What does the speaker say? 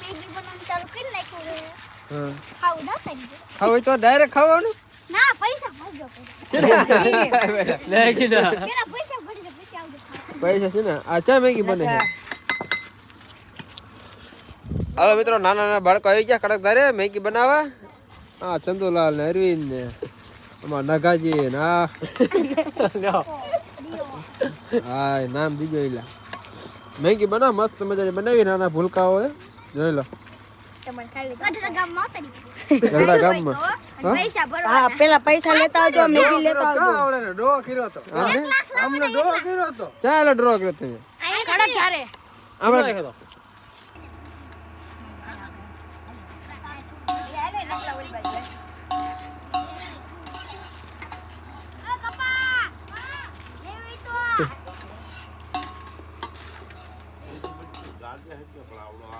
Maggi બનાવવાનું ચાલુ કરી નાખ્યું છે ખાવું ના કરી દે હવે તો ડાયરેક્ટ ખાવાનું? ના પૈસા ભરજો પહેલા લે કીધા. પેલા પૈસા ભરી દે પછી આવજો પૈસા છે ને? આ ચા મેગી બને છે. હાલો મિત્રો નાના નાના બાળકો આવી ગયા કડક ધારે. મેગી બનાવવા. હા ચંદુલાલ ને અરવિંદ ને અમાર નગાજી ને આ. હા નામ દીજો એલા મેગી બનાવ મસ્ત મજાની બનાવી નાના ભૂલકાઓ હોય જોઈ લો તમારે ખાવી ગઢડા ગામમાં આવતા નહીં. ગરડા ગામમાં? તો અને પૈસા ભરવા હા પેલા પૈસા લેતા આવજો મેગી લેતા આવજો. આમને ડ્રો કર્યો હતો ચાલો ડ્રો કર્યો તમે. કડક ધારે. આપણે ให้ยวกเราเนา